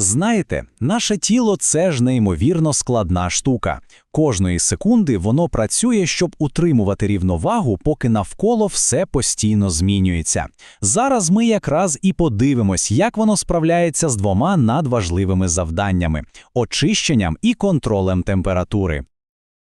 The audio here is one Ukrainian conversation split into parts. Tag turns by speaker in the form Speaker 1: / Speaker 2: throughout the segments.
Speaker 1: Знаєте, наше тіло це ж неймовірно складна штука. Кожної секунди воно працює, щоб утримувати рівновагу, поки навколо все постійно змінюється. Зараз ми якраз і подивимось, як воно справляється з двома надважливими завданнями очищенням і контролем температури.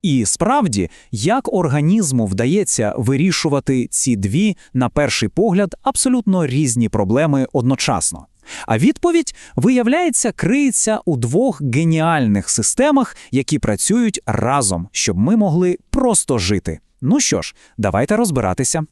Speaker 2: І справді, як організму вдається вирішувати ці дві, на перший погляд, абсолютно різні проблеми одночасно? А відповідь, виявляється, криється у двох геніальних системах, які працюють разом, щоб ми могли просто жити. Ну що ж, давайте розбиратися.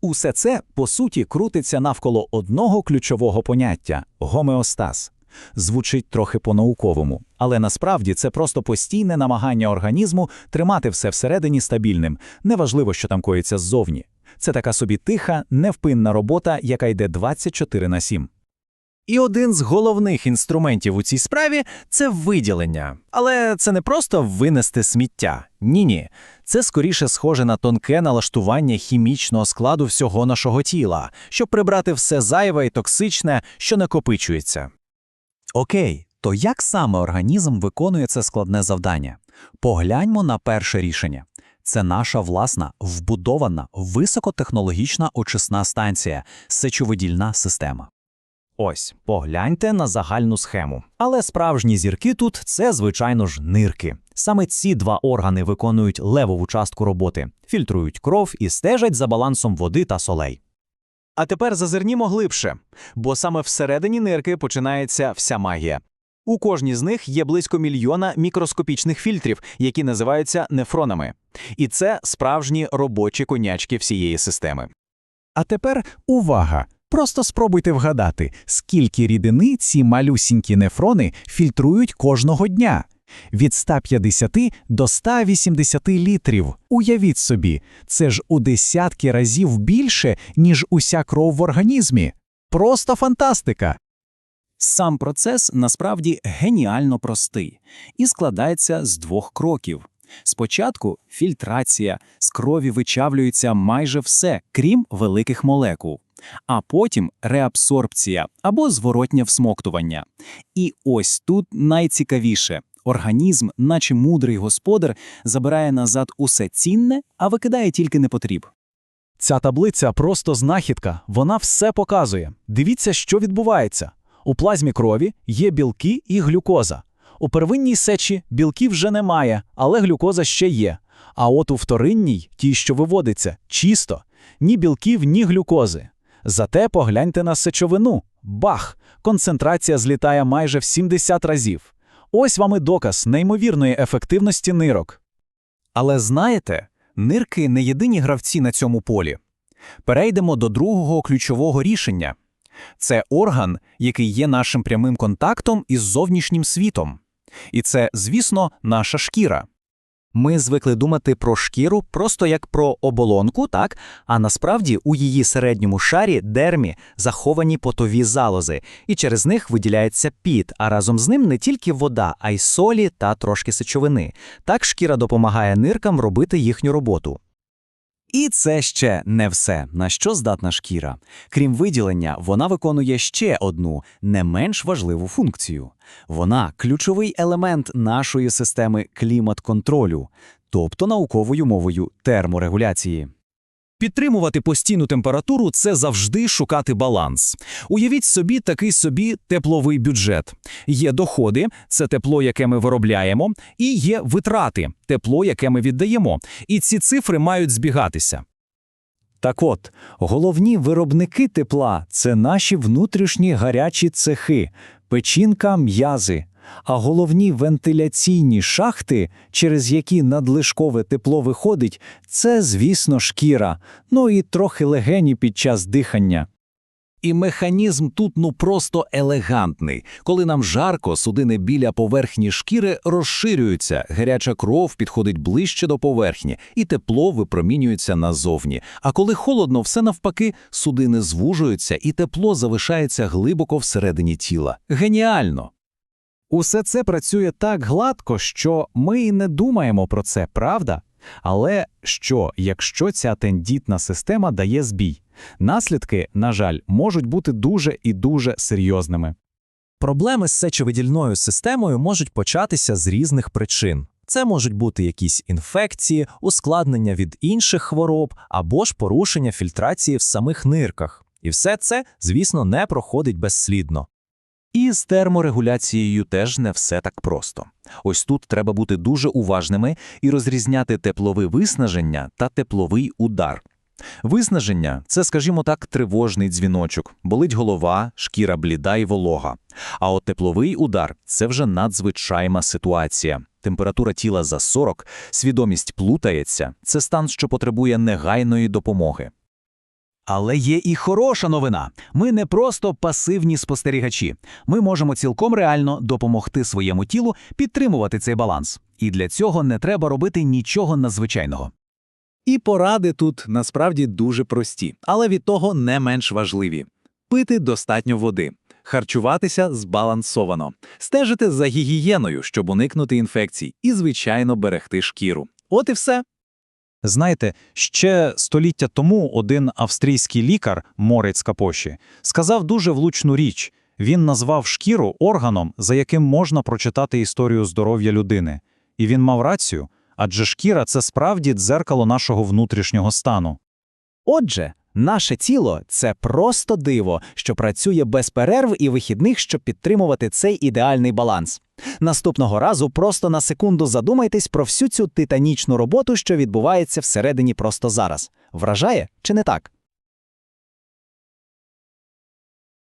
Speaker 1: Усе це, по суті, крутиться навколо одного ключового поняття гомеостаз. Звучить трохи по-науковому, але насправді це просто постійне намагання організму тримати все всередині стабільним, неважливо, що там коїться ззовні. Це така собі тиха, невпинна робота, яка йде 24 на 7.
Speaker 3: І один з головних інструментів у цій справі це виділення. Але це не просто винести сміття. Ні-ні. Це скоріше схоже на тонке налаштування хімічного складу всього нашого тіла, щоб прибрати все зайве і токсичне, що накопичується.
Speaker 2: Окей, то як саме організм виконує це складне завдання? Погляньмо на перше рішення. Це наша власна вбудована високотехнологічна очисна станція, сечовидільна система.
Speaker 3: Ось, погляньте на загальну схему. Але справжні зірки тут це, звичайно ж, нирки. Саме ці два органи виконують левову частку роботи, фільтрують кров і стежать за балансом води та солей. А тепер зазирнімо глибше, бо саме всередині нирки починається вся магія. У кожній з них є близько мільйона мікроскопічних фільтрів, які називаються нефронами. І це справжні робочі конячки всієї системи.
Speaker 1: А тепер увага! Просто спробуйте вгадати, скільки рідини ці малюсінькі нефрони фільтрують кожного дня. Від 150 до 180 літрів. Уявіть собі, це ж у десятки разів більше, ніж уся кров в організмі. Просто фантастика!
Speaker 2: Сам процес насправді геніально простий і складається з двох кроків. Спочатку фільтрація, з крові вичавлюється майже все, крім великих молекул, а потім реабсорбція або зворотнє всмоктування. І ось тут найцікавіше. Організм, наче мудрий господар, забирає назад усе цінне, а викидає тільки непотріб.
Speaker 1: Ця таблиця просто знахідка, вона все показує. Дивіться, що відбувається. У плазмі крові є білки і глюкоза. У первинній сечі білків вже немає, але глюкоза ще є. А от у вторинній, тій, що виводиться, чисто, ні білків, ні глюкози. Зате погляньте на сечовину. Бах! Концентрація злітає майже в 70 разів. Ось вам і доказ неймовірної ефективності нирок.
Speaker 3: Але знаєте, нирки не єдині гравці на цьому полі. Перейдемо до другого ключового рішення. Це орган, який є нашим прямим контактом із зовнішнім світом. І це, звісно, наша шкіра. Ми звикли думати про шкіру просто як про оболонку, так? А насправді у її середньому шарі дермі заховані потові залози, і через них виділяється піт, а разом з ним не тільки вода, а й солі та трошки сечовини. Так шкіра допомагає ниркам робити їхню роботу. І це ще не все, на що здатна шкіра. Крім виділення, вона виконує ще одну не менш важливу функцію. Вона ключовий елемент нашої системи клімат-контролю, тобто науковою мовою терморегуляції. Підтримувати постійну температуру це завжди шукати баланс. Уявіть собі такий собі тепловий бюджет. Є доходи, це тепло, яке ми виробляємо, і є витрати, тепло, яке ми віддаємо. І ці цифри мають збігатися. Так от, головні виробники тепла це наші внутрішні гарячі цехи, печінка, м'язи. А головні вентиляційні шахти, через які надлишкове тепло виходить, це, звісно, шкіра, ну і трохи легені під час дихання. І механізм тут ну просто елегантний. Коли нам жарко, судини біля поверхні шкіри розширюються, гаряча кров підходить ближче до поверхні, і тепло випромінюється назовні. А коли холодно, все навпаки, судини звужуються, і тепло залишається глибоко всередині тіла. Геніально! Усе це працює так гладко, що ми і не думаємо про це, правда? Але що, якщо ця тендітна система дає збій? Наслідки, на жаль, можуть бути дуже і дуже серйозними.
Speaker 4: Проблеми з сечовидільною системою можуть початися з різних причин. Це можуть бути якісь інфекції, ускладнення від інших хвороб або ж порушення фільтрації в самих нирках. І все це, звісно, не проходить безслідно.
Speaker 3: І з терморегуляцією теж не все так просто. Ось тут треба бути дуже уважними і розрізняти теплове виснаження та тепловий удар. Виснаження це, скажімо так, тривожний дзвіночок, болить голова, шкіра бліда і волога. А от тепловий удар це вже надзвичайна ситуація. Температура тіла за 40, свідомість плутається. Це стан, що потребує негайної допомоги.
Speaker 1: Але є і хороша новина. Ми не просто пасивні спостерігачі. Ми можемо цілком реально допомогти своєму тілу підтримувати цей баланс. І для цього не треба робити нічого надзвичайного.
Speaker 2: І поради тут насправді дуже прості, але від того не менш важливі. Пити достатньо води, харчуватися збалансовано, стежити за гігієною, щоб уникнути інфекцій, і, звичайно, берегти шкіру. От і все.
Speaker 5: Знаєте, ще століття тому один австрійський лікар, Морець Капоші, сказав дуже влучну річ. Він назвав шкіру органом, за яким можна прочитати історію здоров'я людини. І він мав рацію, адже шкіра – це справді дзеркало нашого внутрішнього стану.
Speaker 1: Отже, наше тіло це просто диво, що працює без перерв і вихідних, щоб підтримувати цей ідеальний баланс. Наступного разу просто на секунду задумайтесь про всю цю титанічну роботу, що відбувається всередині просто зараз. Вражає чи не так?